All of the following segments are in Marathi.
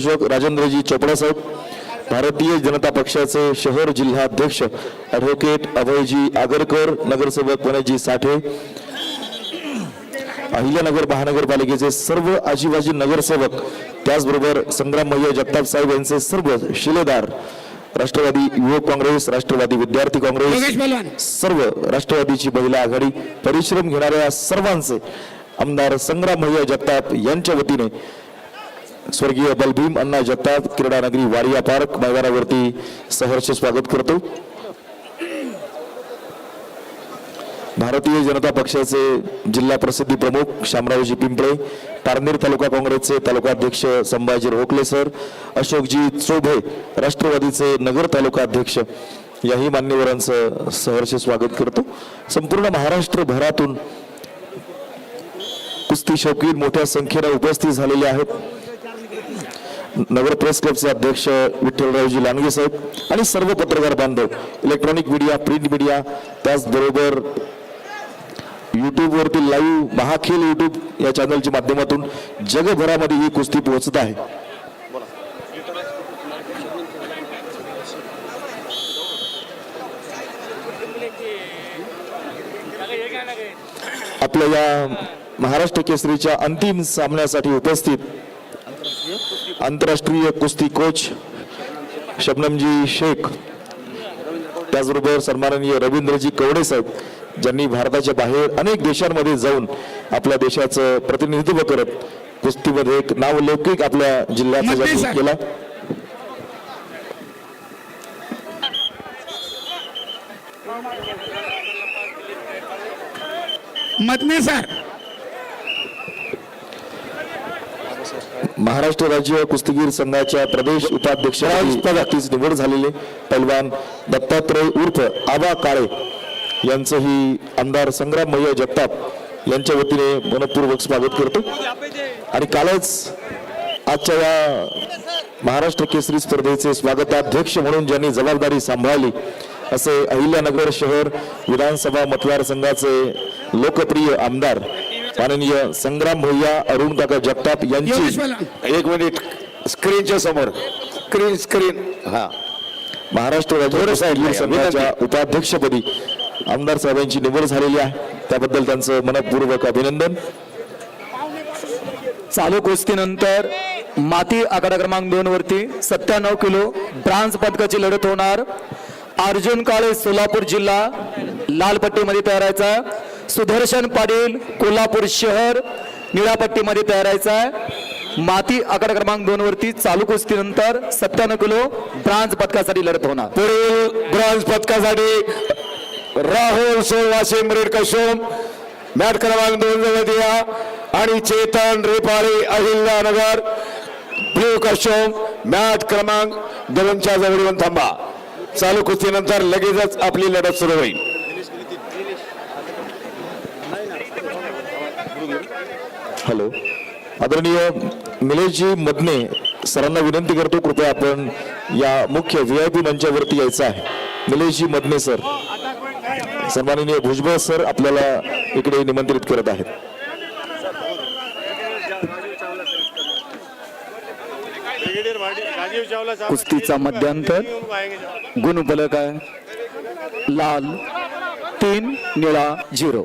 राजेंद्रजी चोपडा साहेब भारतीय जनता पक्षाचे शहर जिल्हाध्यक्ष ॲडव्होकेट अभयजी आगरकर नगरसेवक वनजी साठे अहिल्यानगर महानगरपालिकेचे सर्व आजीबाजी नगरसेवक त्याचबरोबर संग्राम मैया जगताप साहेब यांचे सर्व शिलेदार राष्ट्रवादी युवक काँग्रेस राष्ट्रवादी विद्यार्थी काँग्रेस सर्व राष्ट्रवादीची महिला आघाडी परिश्रम घेणाऱ्या सर्वांचे आमदार संग्राम भैया जगताप यांच्या वतीने स्वर्गीय बलभीम अण्णा जगताप क्रीडा नगरी वारिया पार्क मैदानावरती सहर्ष स्वागत करतो. भारतीय जनता पक्षाचे जिल्हा प्रसिद्धी प्रमुख शामरावजी पिंपळे पारनेर तालुका काँग्रेसचे तालुकाध्यक्ष संभाजी रोखले सर अशोकजी चोभे राष्ट्रवादीचे नगर तालुकाध्यक्ष याही मान्यवरांचं सहर्ष स्वागत करतो. संपूर्ण महाराष्ट्र भरातून कुस्ती शौकीन मोठ्या संख्येने उपस्थित झालेले आहेत. नगर प्रेस क्लबचे अध्यक्ष विठ्ठलरावजी लांडगे साहेब आणि सर्व पत्रकार बांधव इलेक्ट्रॉनिक मीडिया प्रिंट मीडिया त्याचबरोबर युट्यूब वरती लाईव्ह महाखेल युट्यूब या चॅनलच्या माध्यमातून जगभरामध्ये ही कुस्ती पोहोचत आहे. आपल्या या महाराष्ट्र केसरीच्या अंतिम सामन्यासाठी उपस्थित आंतरराष्ट्रीय कुस्ती कोच शबनमजी शेख त्याचबरोबर सन्माननीय रवींद्रजी कवडे साहेब ज्यांनी भारताच्या बाहेर अनेक देशांमध्ये जाऊन आपल्या देशाचं प्रतिनिधित्व करत कुस्तीमध्ये एक नावलौकिक आपल्या जिल्ह्याचा सर. केला मतने सर महाराष्ट्र राज्य कुस्तीगीर संघाच्या प्रदेश उपाध्यक्ष पदाचीच निवड झालेले पैलवान दत्तात्रय उर्फ आबा काळे यांचंही आमदार संग्राम मैया जगताप यांच्या वतीने मनपूर्वक स्वागत करतो. आणि कालच आजच्या या महाराष्ट्र केसरी स्पर्धेचे स्वागताध्यक्ष म्हणून ज्यांनी जबाबदारी सांभाळली असे अहिल्यानगर शहर विधानसभा मतदारसंघाचे लोकप्रिय आमदार माननीय संग्राम भैया अरुण काका जगताप यांची एक मिनिट स्क्रीनच्या समोर. स्क्रीन स्क्रीन हा. महाराष्ट्र राज्य संघाच्या उपाध्यक्षपदी आमदार साहेबांची निवड झालेली आहे. त्याबद्दल त्यांचं मनपूर्वक अभिनंदन. चालू कुस्तीनंतर माती आकडा क्रमांक दोन वरती सत्त्याण्णव किलो ब्रांज पदकाची लढत होणार. अर्जुन काळे सोलापूर जिल्हा लाल पट्टीमध्ये तयारायचा सुदर्शन पाटील कोल्हापूर शहर निळापट्टीमध्ये तयारायचा आहे. माती आकडा क्रमांक दोन वरती चालू कुस्तीनंतर सत्त्याण्णव किलो ब्रांज पदकासाठी लढत होणार. पुढील ब्रॉन्झ पदकासाठी राहुल सोळवाशे रेड कशोम मॅट क्रमांक दोन दिया. आणि चेतन रेपारे अहिल्यानगर ब्ल्यू कशोम मॅट क्रमांक दोनच्या जवळ येऊन थांबा. चालू कुस्तीनंतर लगेचच आपली लढत सुरू होईल. हॅलो. आदरणीय निलेशजी मदने सरांना विनंती करतो कृपया आपण या मुख्य व्ही आय पी मंचावरती यायचं आहे. निलेशजी मदने सर. सन्माननीय भुजबळ सर आपल्याला इकडे निमंत्रित करत आहेत. कुस्तीचा मध्यांतर गुणफलक आहे. लाल तीन निळा झिरो.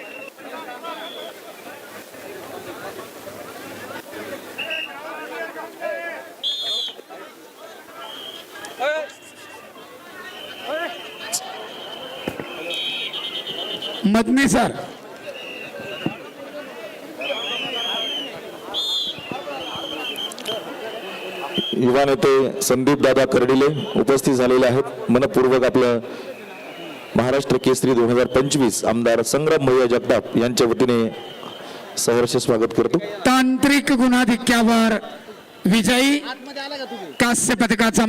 मतने सर युवा नेते संदीप दादा कर्डिले उपस्थित झालेले आहेत. मनपूर्वक आपलं महाराष्ट्र केसरी दोन हजार पंचवीस आमदार संग्राम भैया जगताप यांच्या वतीने सहर्ष स्वागत करतो. तांत्रिक गुणाधिक्यावर विजयी कास्य पदकाचा